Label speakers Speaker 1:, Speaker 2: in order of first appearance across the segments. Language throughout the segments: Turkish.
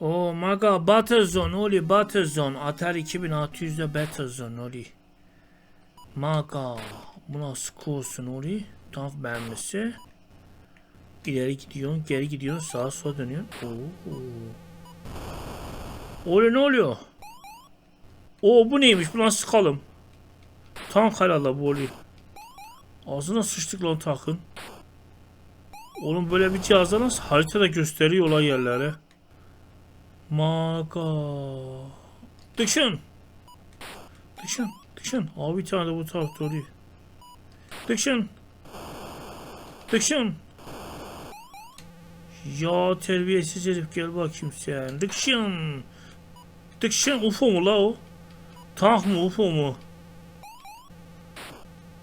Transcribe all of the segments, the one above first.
Speaker 1: Oh maga Battlezone oli Battlezone Atari 2600'de Battlezone oli. Maga bu nasıl kursun oli? Tank mermisi. İleri gidiyorsun, geri gidiyorsun, sağa sola dönüyorsun. Oo. Oli ne oluyor? Oo bu neymiş? Bu nasıl sıkalım? Tank herhalde bu oli. Ağzına sıçtık lan tankın. Oğlum böyle bir cihazda nasıl haritada gösteriyor olay yerleri. Maga. Dışın. Dışın. Dışın. Abi bir tane de bu tarafta oluyor. Dışın. Dışın. Ya terbiyesiz herif gel bakayım sen. Dışın. Dışın. UFO mu la o? Tank mı UFO mu?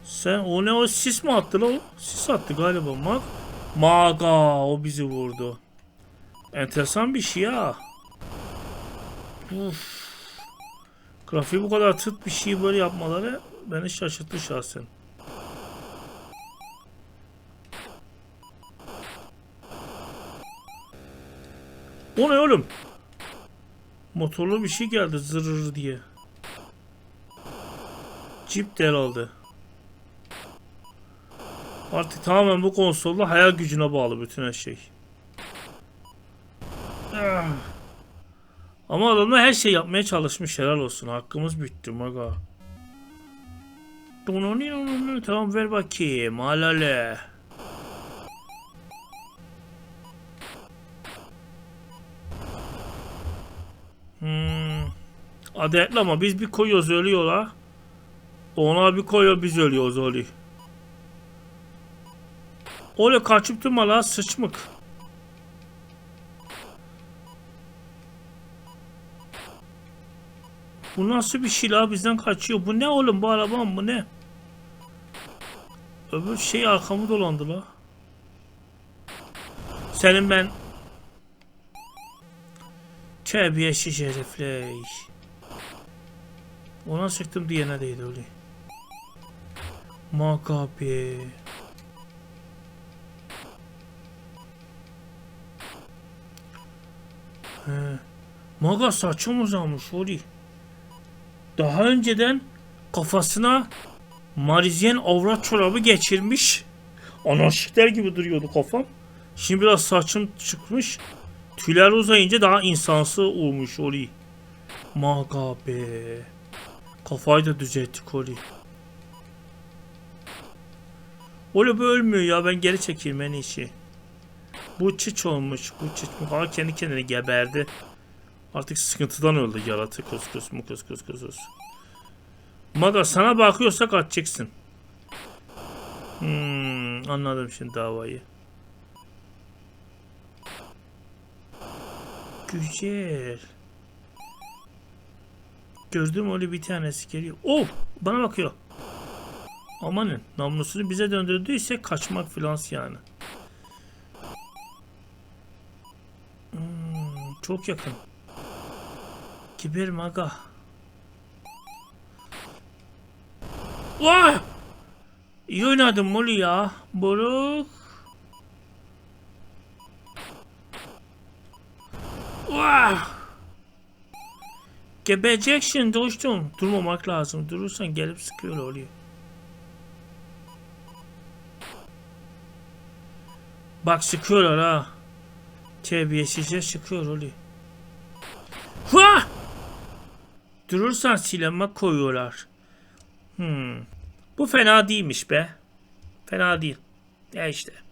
Speaker 1: Sen o ne o sis mi attı la o? Sis attı galiba mak. Maga o bizi vurdu. Enteresan bir şey ha. Uf. Grafiği bu kadar tırt bir şeyi böyle yapmaları beni şaşırttı şahsen. O ne oğlum? Motorlu bir şey geldi zırır diye. Jeep de herhalde. Artık tamamen bu konsolda hayal gücüne bağlı bütün her şey. Ah. Ama adamlar her şey yapmaya çalışmış helal olsun. Hakkımız bitti maga. Tamam ver bakayım. Halale. Hmm. Adaletli ama biz bir koyuyoruz ölüyorlar. Ona bir koyuyor biz ölüyoruz oli. Öyle kaçıp durma la sıçmık. Bu nasıl bir şey la bizden kaçıyor. Bu ne oğlum bu araba mı bu ne? Öbür şey arkamı dolandı la. Senin ben Terbiyesiz herifler. Ona sıktım diye ne değdi öyle. Makabe. He. Maga saçım uzamış Ori. Daha önceden kafasına Marizyen avrat çorabı geçirmiş. Anarşikler gibi duruyordu kafam. Şimdi biraz saçım çıkmış. Tüyler uzayınca daha insansı olmuş Ori. Maga be. Kafayı da düzelttik Ori. Ori bu ölmüyor ya ben geri çekeyim iyisi. Bu çiç olmuş. Bu çiç kadar kendi kendine geberdi. Artık sıkıntıdan öldü yaratık. Kus kus mu kus kus kus kus. Maga sana bakıyorsa kaçacaksın. Hmm, anladım şimdi davayı. Güzel. Gördüm öyle bir tanesi geliyor. Oh! Bana bakıyor. Amanın namlusunu bize döndürdüyse kaçmak filan yani. Hmm, çok yakın. Kiber maga. Vah! İyi oynadın Molly ya. Boruk. Vah! Gebeceksin dostum. Durmamak lazım. Durursan gelip sıkıyor oluyor. Bak sıkıyorlar ha. Terbiyesizce sıkıyor oluyor. Vah! Durursan silahıma koyuyorlar. Hmm. Bu fena değilmiş be. Fena değil. Ya işte.